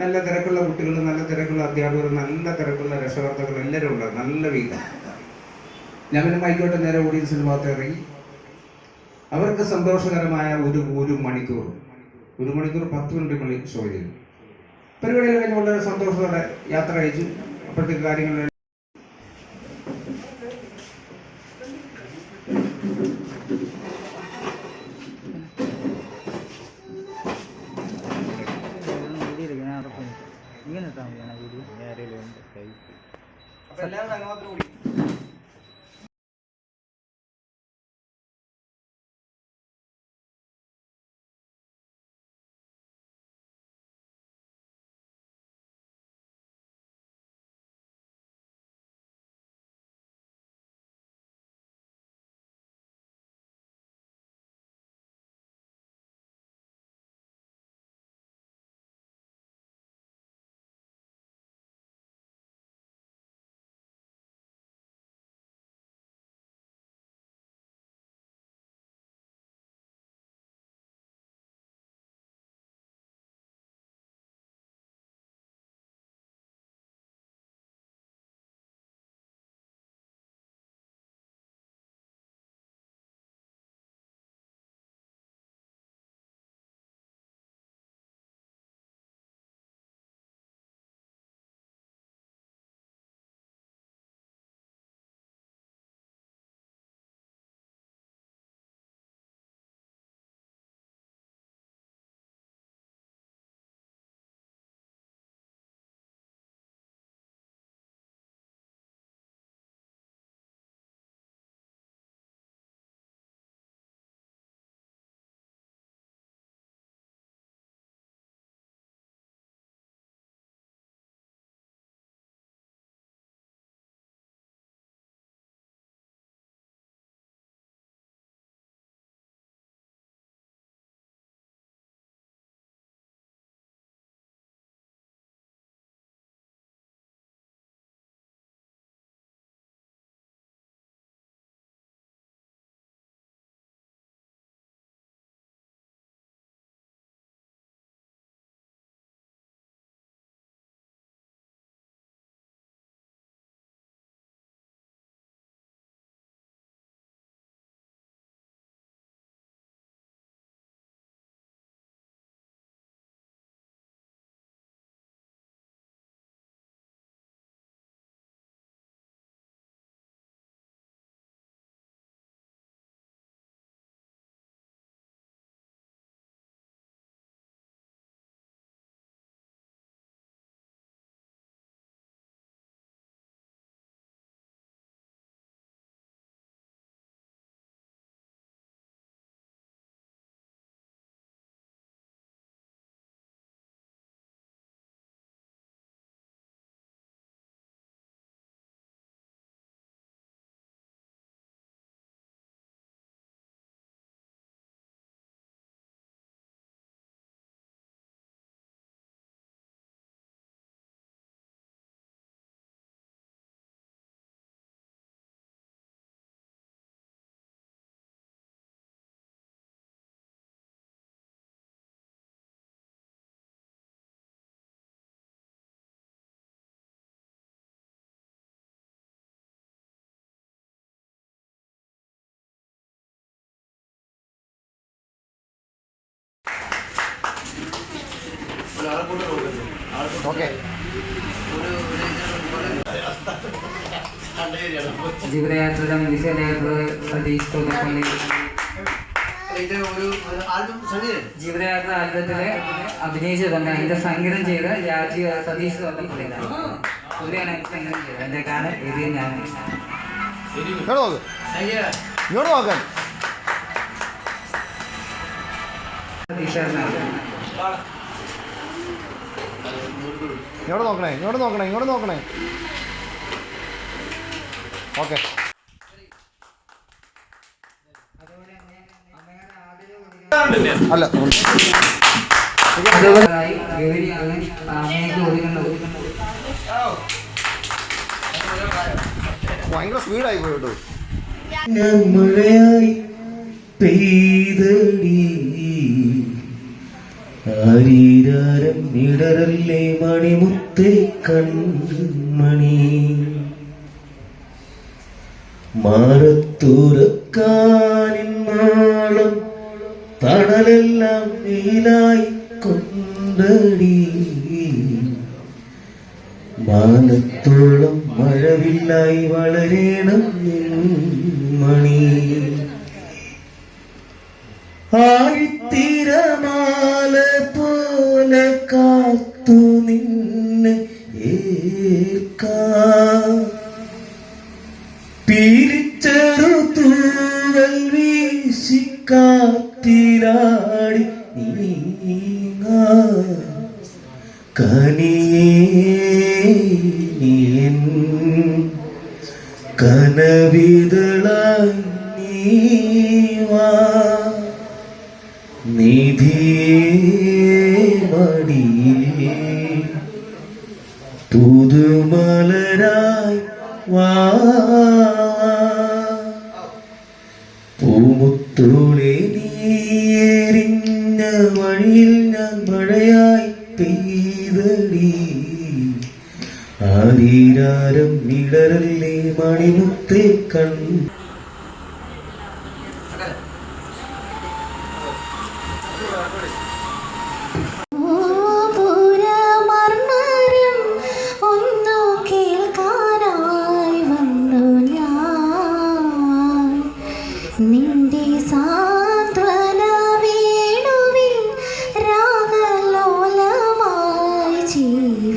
നല്ല തിരക്കുള്ള കുട്ടികൾ നല്ല തിരക്കുള്ള അധ്യാപകർ നല്ല തിരക്കുള്ള രക്ഷകർത്താക്കൾ എല്ലാവരും ഉണ്ട് നല്ല വീക്കാം ഞാൻ പിന്നെ മൈക്കോട്ടെ നേരെ ഓഡിയൻസിന് ഭാഗത്ത് ഇറങ്ങി. അവർക്ക് സന്തോഷകരമായ ഒരു ഒരു മണിക്കൂർ. ഒരു മണിക്കൂർ പത്ത് മിനിറ്റ് ഷോ ചെയ്തു. പരിപാടികൾ കഴിഞ്ഞ് വളരെ സന്തോഷത്തോടെ യാത്ര അയച്ചു അപ്പോഴത്തേക്ക് കാര്യങ്ങൾ ഇങ്ങനെ ഇട്ടാൽ മതിയാണ് വീഡിയോ അപ്പൊ എല്ലാവരും അനുഭവത്തിൽ കൂടി ഓക്കെ. ജീവിതയാത്ര വിശദയാത്ര സതീഷ് തോന്നപ്പള്ളി ഇത് ഒരു ഒരു ആൽബം സംഗീതം ജീവിതയാത്ര ആൽബത്തിൽ അഭിനയിച്ചതുണ്ട് അതിന്റെ സംഗീതം ചെയ്ത രാജീവ് സതീഷ് തോന്നപ്പള്ളിയിലാണ് പുള്ളിയാണ്. സംഗീതം ചെയ്തത്. എന്റെ കാലം ഇത് ഞാൻ ഇങ്ങോട്ട് നോക്കാൻ സതീഷാണ് ഇങ്ങോട്ട് നോക്കണേ ഇങ്ങോട്ട് നോക്കണേ ഇങ്ങോട്ട് നോക്കണേ. ഓക്കെ. അല്ല ഭയങ്കര സ്പീഡായി പോയി കേട്ടോ പെയ്തടി ആരീരാരം ഇടരല്ലേ മണിമുത്തേ കൺമണി. മാറത്തുറക്കാനിന്നാളം തണലെല്ലാം നീലായി കൊണ്ടടി. മാനത്തോളം മഴവില്ലായി വളരേണം മണി ആഴിത്തിരമാല പോലെ കാത്തു നിന്നെ ഏൽക്കാം. പീലിച്ചെറു തൂവൽ വീശി കാറ്റിലാടി നീങ്ങാ. കനിയേ മടിയിൽ പുതുമലരായി വാ. പൂമുത്തുളെ നീയെരിഞ്ഞ വഴിയിൽ ഞാൻ മഴയായി പെയ്തടി. ആരീരാരം വിടരല്ലേ മണിമുത്തേ കൺ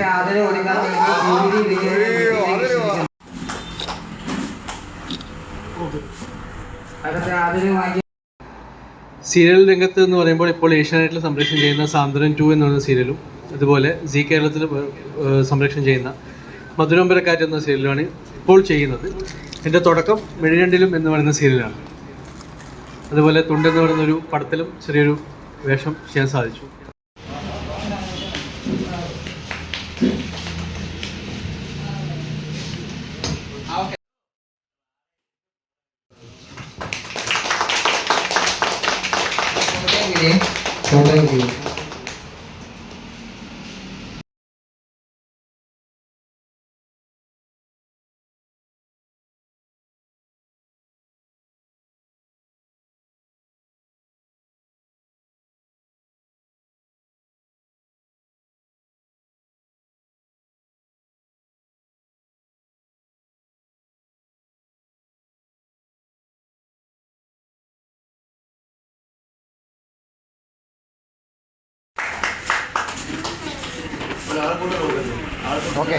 ക്ഷണിക്കുന്നു. വാങ്ങി സീരിയൽ രംഗത്ത് എന്ന് പറയുമ്പോൾ ഇപ്പോൾ ഏഷ്യാനെറ്റിൽ സംപ്രേഷണം ചെയ്യുന്ന സാന്ദ്രൻ ടു എന്ന് പറയുന്ന സീരിയലും അതുപോലെ സി കേരളത്തിൽ സംപ്രേഷണം ചെയ്യുന്ന മധുരമ്പരക്കാറ്റ് എന്ന സീരിയലാണ് ഇപ്പോൾ ചെയ്യുന്നത്. എന്റെ തുടക്കം മെഴിരണ്ടിലും എന്ന് പറയുന്ന സീരിയലാണ്. അതുപോലെ തുണ്ടെന്ന് പറയുന്ന ഒരു പടത്തിലും ചെറിയൊരു വേഷം ചെയ്യാൻ സാധിച്ചു. 네, 500이 okay.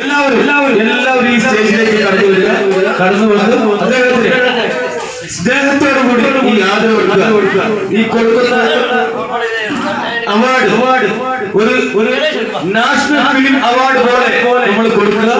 എല്ലാവരും എല്ലാവരും എല്ലാവരും ഈ സ്റ്റേജിലേക്ക് കടന്നു വരിക കടന്നു വന്ന് അദ്ദേഹത്തിന് സ്നേഹത്തോടു കൂടി ഈ ആദരവ് കൊടുക്കുക ഈ കൊടുക്കുന്ന അവാർഡ് അവാർഡ് ഒരു ഒരു നാഷണൽ ഫിലിം അവാർഡ് പോലെ നമ്മൾ കൊടുക്കുക